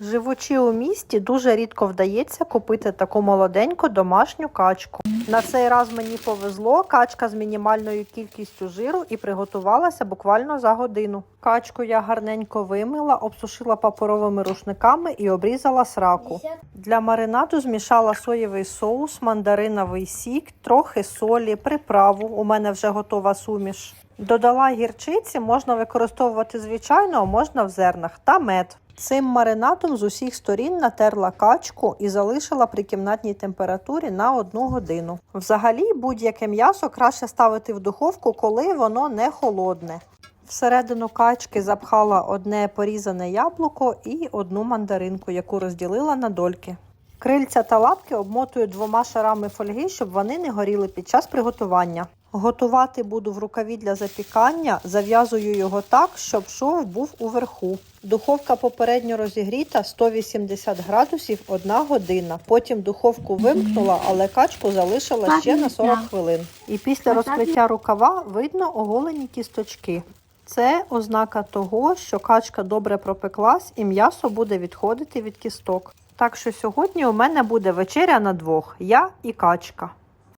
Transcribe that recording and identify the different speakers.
Speaker 1: Живучи у місті, дуже рідко вдається купити таку молоденьку домашню качку. На цей раз мені повезло, качка з мінімальною кількістю жиру і приготувалася буквально за годину. Качку я гарненько вимила, обсушила паперовими рушниками і обрізала сраку. Для маринаду змішала соєвий соус, мандариновий сік, трохи солі, приправу. У мене вже готова суміш. Додала гірчиці, можна використовувати звичайно, а можна в зернах та мед. Цим маринадом з усіх сторін натерла качку і залишила при кімнатній температурі на одну годину. Взагалі, будь-яке м'ясо краще ставити в духовку, коли воно не холодне. Всередину качки запхала одне порізане яблуко і одну мандаринку, яку розділила на дольки. Крильця та лапки обмотую двома шарами фольги, щоб вони не горіли під час приготування. Готувати буду в рукаві для запікання, зав'язую його так, щоб шов був уверху. Духовка попередньо розігріта 180 градусів 1 година. Потім духовку вимкнула, але качку залишила ще на 40 хвилин. І після розкриття рукава видно оголені кісточки. Це ознака того, що качка добре пропеклась і м'ясо буде відходити від кісток. Так що сьогодні у мене буде вечеря на двох: я і качка.